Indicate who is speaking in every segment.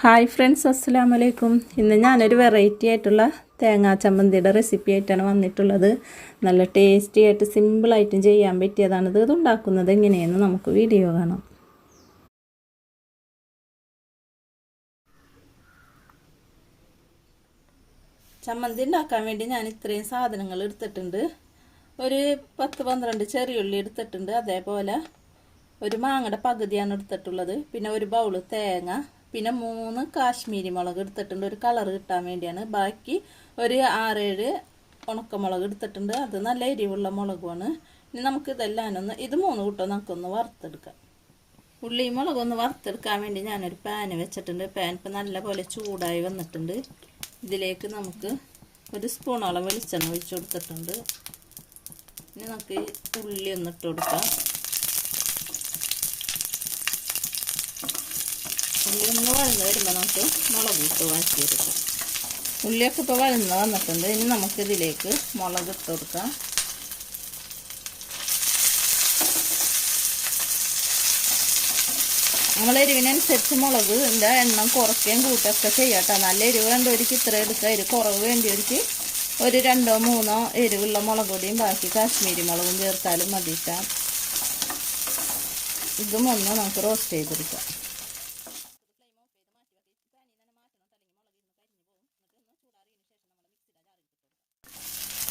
Speaker 1: Hi friends അസ്സാം വലൈക്കും ഇന്ന് ഞാനൊരു വെറൈറ്റി ആയിട്ടുള്ള തേങ്ങാ ചമ്മന്തിയുടെ റെസിപ്പി ആയിട്ടാണ് വന്നിട്ടുള്ളത്. നല്ല ടേസ്റ്റി ആയിട്ട് സിമ്പിളായിട്ടും ചെയ്യാൻ പറ്റിയതാണ് ഇത്. ഉണ്ടാക്കുന്നത് എങ്ങനെയെന്ന് നമുക്ക് വീഡിയോ കാണാം. ചമ്മന്തി ഉണ്ടാക്കാൻ വേണ്ടി ഞാൻ ഇത്രയും സാധനങ്ങൾ എടുത്തിട്ടുണ്ട്. ഒരു പത്ത് പന്ത്രണ്ട് ചെറിയുള്ളി എടുത്തിട്ടുണ്ട്. അതേപോലെ ഒരു മാങ്ങയുടെ പകുതിയാണ് എടുത്തിട്ടുള്ളത്. പിന്നെ ഒരു ബൗൾ തേങ്ങ. പിന്നെ മൂന്ന് കാശ്മീരി മുളക് എടുത്തിട്ടുണ്ട്. ഒരു കളർ കിട്ടാൻ വേണ്ടിയാണ്. ബാക്കി ഒരു ആറേഴ് ഉണക്കമുളക് എടുത്തിട്ടുണ്ട്. അത് നല്ല എരിവുള്ള മുളകുമാണ്. ഇനി നമുക്ക് ഇതെല്ലാം ഒന്ന് ഇത് മൂന്ന് കൂട്ടം നമുക്കൊന്ന് വറുത്തെടുക്കാം. ഉള്ളി മുളകൊന്ന് വറുത്തെടുക്കാൻ വേണ്ടി ഞാനൊരു പാന് വെച്ചിട്ടുണ്ട്. പാൻ ഇപ്പം നല്ല പോലെ ചൂടായി വന്നിട്ടുണ്ട്. ഇതിലേക്ക് നമുക്ക് ഒരു സ്പൂണോളം വെളിച്ചെണ്ണ ഒഴിച്ചു കൊടുത്തിട്ടുണ്ട്. ഇനി നമുക്ക് ഉള്ളി ഒന്ന് ഇട്ട് കൊടുക്കാം. ഉള്ളി ഒന്ന് വഴന്ന് നമുക്ക് മുളക് ഇട്ട് വാറ്റിയെടുക്കാം ഉള്ളിയൊക്കെ ഇപ്പോൾ വഴന്ന് വന്നിട്ടുണ്ട്. ഇനി നമുക്കിതിലേക്ക് മുളക് ഇട്ട് കൊടുക്കാം. നമ്മൾ എരിവിനനുസരിച്ച് മുളക് ഇതിന്റെ എണ്ണം കുറയ്ക്കുകയും കൂട്ടുകയൊക്കെ ചെയ്യട്ടോ നല്ല എരിവ് വേണ്ടവർക്ക് ഇത്ര എടുക്കുക എരിവ് കുറവ് വേണ്ടിയവർക്ക് ഒരു രണ്ടോ മൂന്നോ എരിവുള്ള മുളക് പൊടിയും ബാക്കി കാശ്മീരി മുളകും ചേർത്താലും മതിയിട്ടാം ഇതും ഒന്ന് നമുക്ക് റോസ്റ്റ് ചെയ്തെടുക്കാം.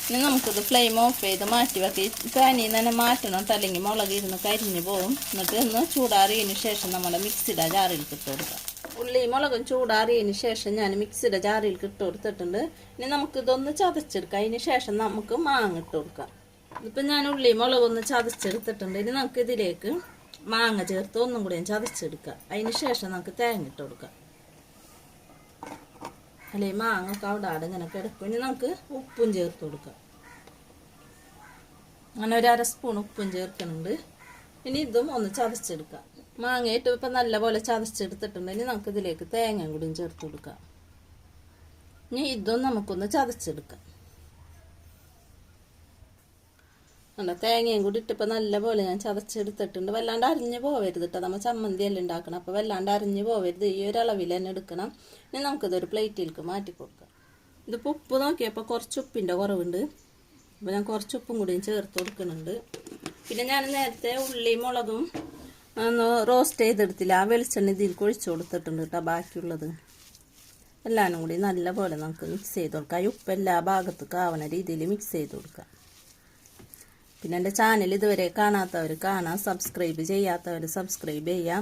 Speaker 1: ഇനി നമുക്കിത് ഫ്ലെയിം ഓഫ് ചെയ്ത് മാറ്റി വെക്കി. പാനിൽ നിന്ന് തന്നെ മാറ്റണം. അല്ലെങ്കിൽ മുളക് ഇരുന്ന് കരിഞ്ഞു പോവും. എന്നിട്ട് ഒന്ന് ചൂടാറിയതിന് ശേഷം നമ്മുടെ മിക്സിയുടെ ജാറിലേക്ക് ഇട്ട് കൊടുക്കാം. ഉള്ളി മുളകും ചൂടാറിയതിന് ശേഷം ഞാൻ മിക്സിയുടെ ജാറിലേക്ക് ഇട്ട് കൊടുത്തിട്ടുണ്ട്. ഇനി നമുക്കിതൊന്ന് ചതച്ചെടുക്കാം. അതിന് ശേഷം നമുക്ക് മാങ്ങ ഇട്ട് കൊടുക്കാം. ഇതിപ്പോൾ ഞാൻ ഉള്ളി മുളകൊന്ന് ചതച്ചെടുത്തിട്ടുണ്ട്. ഇനി നമുക്കിതിലേക്ക് മാങ്ങ ചേർത്ത് ഒന്നും കൂടി ചതച്ചെടുക്കാം. അതിന് ശേഷം നമുക്ക് തേങ്ങ ഇട്ട് കൊടുക്കാം. അല്ലെ മാങ്ങൊക്കെ അവിടെ അവിടെ ഇങ്ങനെ കിടക്കും. ഇനി നമുക്ക് ഉപ്പും ചേർത്ത് കൊടുക്കാം. അങ്ങനെ ഒരു അര സ്പൂൺ ഉപ്പും ചേർക്കുന്നുണ്ട് ഇനി ഇതും ഒന്ന് ചതച്ചെടുക്കാം. മാങ്ങയിട്ട് ഇപ്പം നല്ലപോലെ ചതച്ചെടുത്തിട്ടുണ്ടെങ്കിൽ നമുക്ക് ഇതിലേക്ക് തേങ്ങയും കൂടിയും ചേർത്ത് കൊടുക്കാം. ഇനി ഇതും നമുക്കൊന്ന് ചതച്ചെടുക്കാം. അല്ല തേങ്ങയും കൂടി ഇട്ടിപ്പോൾ നല്ലപോലെ ഞാൻ ചതച്ചെടുത്തിട്ടുണ്ട്. വല്ലാണ്ട് അരിഞ്ഞ് പോവരുത് കേട്ടോ നമ്മൾ ചമ്മന്തി എല്ലാം ഉണ്ടാക്കണം അപ്പോൾ വല്ലാണ്ട് അരിഞ്ഞ് പോവരുത്. ഈ ഒരു അളവിൽ തന്നെ എടുക്കണം. ഇനി നമുക്കിതൊരു പ്ലേറ്റിലേക്ക് മാറ്റി കൊടുക്കാം. ഇതിപ്പോൾ ഉപ്പ് നോക്കിയപ്പോൾ കുറച്ച് ഉപ്പിന്റെ കുറവുണ്ട്. അപ്പോൾ ഞാൻ കുറച്ച് ഉപ്പും കൂടിയും ചേർത്ത് കൊടുക്കുന്നുണ്ട്. പിന്നെ ഞാൻ നേരത്തെ ഉള്ളി മുളകും ഒന്ന് റോസ്റ്റ് ചെയ്തെടുത്തില്ല. ആ വെളിച്ചെണ്ണ ഇതിൽ കൊഴിച്ച് കൊടുത്തിട്ടുണ്ട് കേട്ടോ ബാക്കിയുള്ളത്. എല്ലാവരും കൂടി നല്ലപോലെ നമുക്ക് മിക്സ് ചെയ്ത് കൊടുക്കാം. ഈ ഉപ്പ് എല്ലാ ഭാഗത്തേക്ക് ആവണ രീതിയിൽ മിക്സ് ചെയ്ത് കൊടുക്കാം. പിന്നെ എന്റെ ചാനൽ ഇതുവരെ കാണാത്തവർ കാണാം സബ്സ്ക്രൈബ് ചെയ്യാത്തവർ സബ്സ്ക്രൈബ് ചെയ്യാം.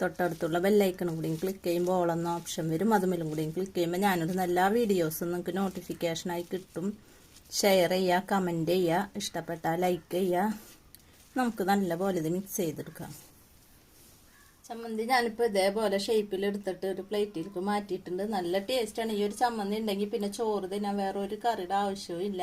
Speaker 1: തൊട്ടടുത്തുള്ള ബെല്ലൈക്കണും കൂടിയും ക്ലിക്ക് ചെയ്യുമ്പോൾ ഓളെന്ന ഓപ്ഷൻ വരും. അതുമേലും കൂടിയും ക്ലിക്ക് ചെയ്യുമ്പോൾ ഞാനിടുന്ന എല്ലാ വീഡിയോസും നിങ്ങൾക്ക് നോട്ടിഫിക്കേഷനായി കിട്ടും. ഷെയർ ചെയ്യുക കമന്റ് ചെയ്യുക ഇഷ്ടപ്പെട്ടാൽ ലൈക്ക് ചെയ്യുക. നമുക്ക് നല്ലപോലെ ഇത് മിക്സ് ചെയ്തെടുക്കാം. ചമ്മന്തി ഞാനിപ്പോൾ ഇതേപോലെ ഷേപ്പിൽ എടുത്തിട്ട് ഒരു പ്ലേറ്റിലേക്ക് മാറ്റിയിട്ടുണ്ട്. നല്ല ടേസ്റ്റാണ് ഈ ഒരു ചമ്മന്തി ഉണ്ടെങ്കിൽ പിന്നെ ചോറ് തന്നെ വേറെ ഒരു കറിയുടെ ആവശ്യവും ഇല്ല.